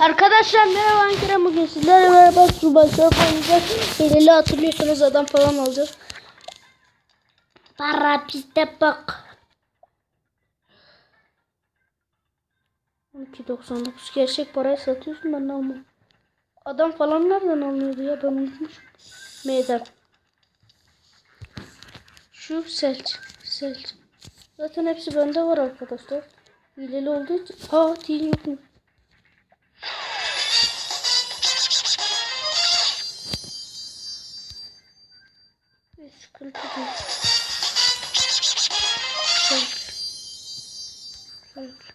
Arkadaşlar merhaba Ankara bugün sizlerle beraber Subay Surf oynayacağız. Hileli hatırlıyorsunuz adam falan olacak. Para bizde bak. 12.99 gerçek parayı satıyorsun ben almam. Adam falan nereden alınıyordu ya ben unutmuşum. Meydan. Şu selç. Selç. Zaten hepsi bende var arkadaşlar. Hileli olduğu için. Ha değil yok mu? Bir sıkıntı değil. Selç.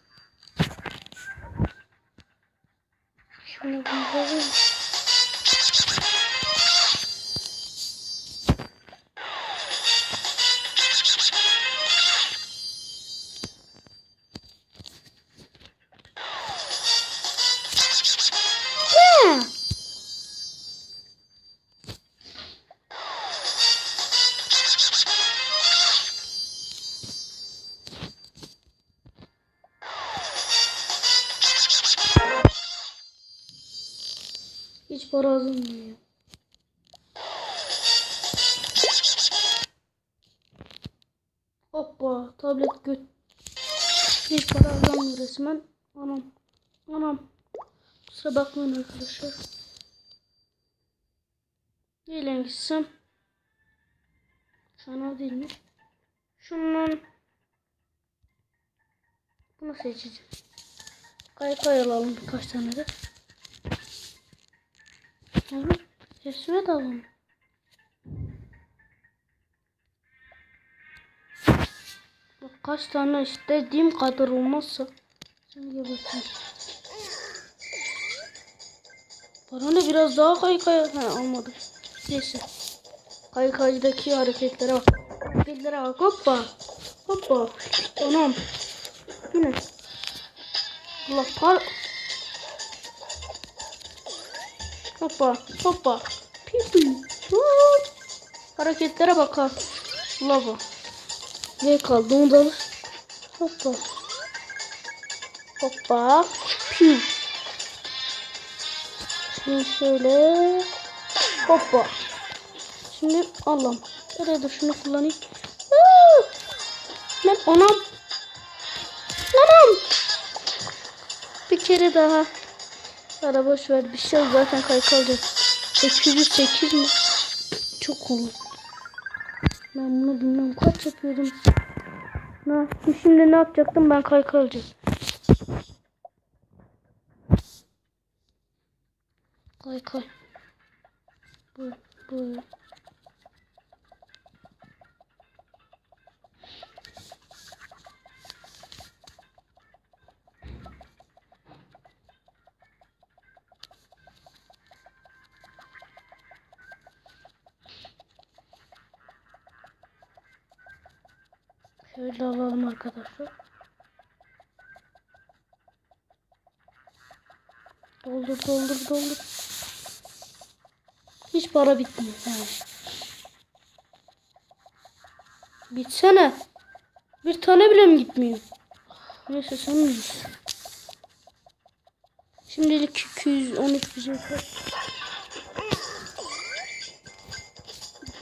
Hiç para alınmıyor. Hoppa tablet göt. Hiç para alınmıyor resmen. Anam. Anam. Kusura bakmayın arkadaşlar. Neyle gitsem? Sana değil mi? Şundan bunu seçeceğim. Kaykay alalım birkaç tane de. De alalım. Bak kaç tane istediğim kadar olmazsa. Şimdi bakayım. Paranı biraz daha kaykay... Ha almadım. Neyse. Kaykaydaki hareketlere bak. Hareketlere bak. Hoppa. Hoppa. Anam. Yine. Allah par... Hoppa. Hoppa. Pipi. Hop. Hareketlere bak ha. Lava. Ne kaldı onu da. Hoppa. Hoppa. Piu. Şimdi şöyle hoppa. Şimdi Allah'ım. Şuraya da şunu kullanayım. Lan anam. Anam. Bir kere daha. Ara boş ver. Bir şey zaten kayık alacak. 808 mi? Çok cool. Ben bunu bilmem kaç yapıyordum. Ne? Şimdi ne yapacaktım? Ben kayık alacağım. Koy koy. Bu bu. Şöyle alalım arkadaşlar. Doldur doldur doldur. Hiç para bitmiyor. Ha. Bitsene. Bir tane bile mi gitmiyor? Neyse sen bilirsin. Şimdilik 213 bize yeter.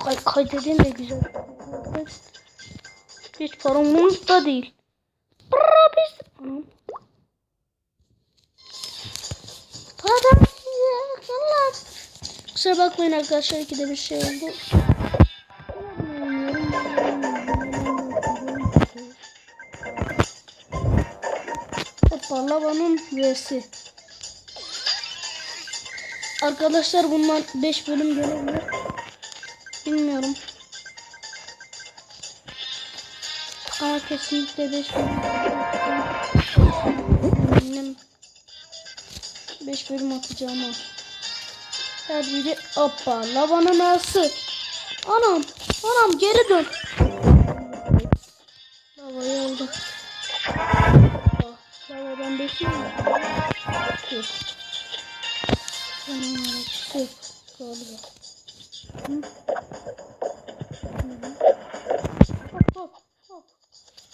Kay kaydedin de güzel. Hiç paramız da değil. Para biz. Para. Allah. Kusura bakmayın arkadaşlar ikide bir şey oldu. Hoppa lavanın üyesi. Arkadaşlar bundan 5 bölüm gelebilir. Bilmiyorum. Ama kesinlikle 5 bölüm. Eminim 5 bölüm atacağım o. Her biri hoppa lavanın ağası. Anam anam geri dön.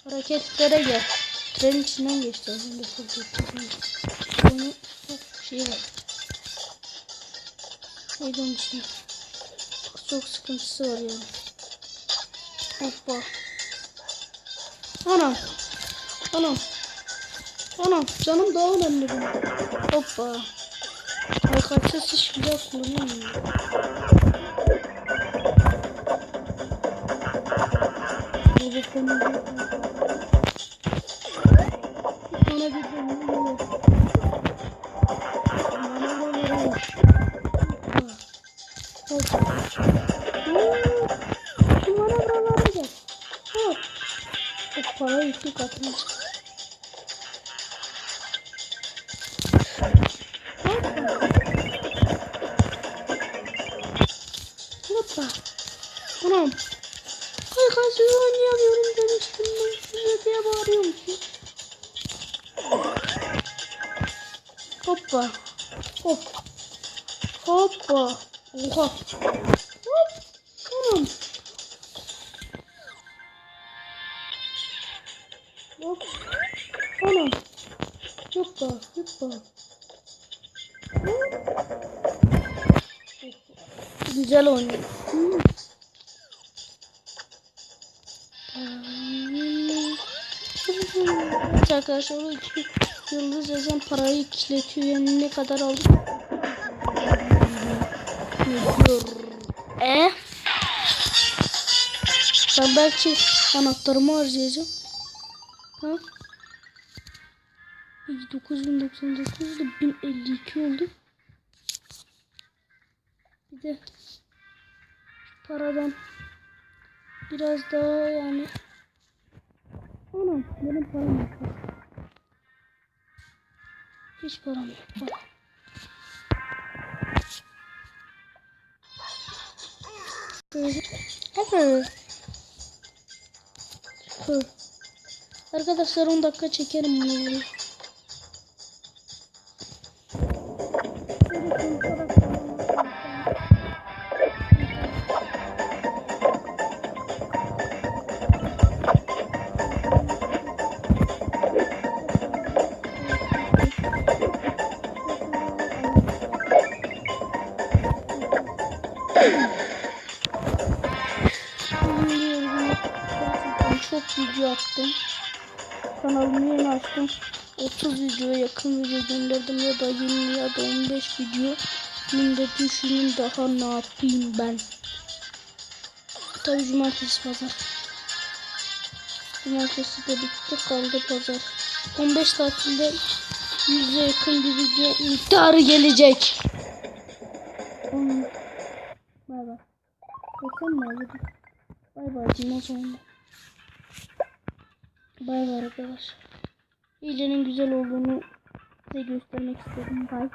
Hareketlere gel. Tren içinden geçti. Az önce çok geçti. Onu şey var. Neydi onun ismi? Çok sıkıntısı var yani. Hoppa. Anam. Anam. Anam. Canım daha önemli benim. Hoppa. Arkadaşlar siz güzel kullanıyorum. Bu bir para iki katına çık. Hoppa. Anam. Ay kaçıyor oynayamıyorum demiştim ben size diye bağırıyormuşum. Hoppa. Hop. Hoppa. Oha. Hoppa. Hoppa. Güzel oynuyor. Evet arkadaşlar yıldız yazan parayı işletiyor. Yani ne kadar aldık? E? Ben belki anahtarımı harcayacağım. Ha? 9099 da 1052 oldu. Bir de paradan biraz daha yani Anam benim param yok. Hiç param yok. Bak. Arkadaşlar 10 dakika çekerim bunu. Çok video attım. Kanalımı yeni açtım. 30 videoya yakın video gönderdim ya da 20 ya da 15 video. Da düşünün daha ne yapayım ben. Tabii cumartesi pazar. Cumartesi de bitti kaldı pazar. 15 tatilde 100'e yakın bir video miktarı gelecek. Bay bay. Bakın mı? Bay bay o zaman. Bay bay arkadaşlar. İyicenin güzel olduğunu size göstermek istedim. Bay.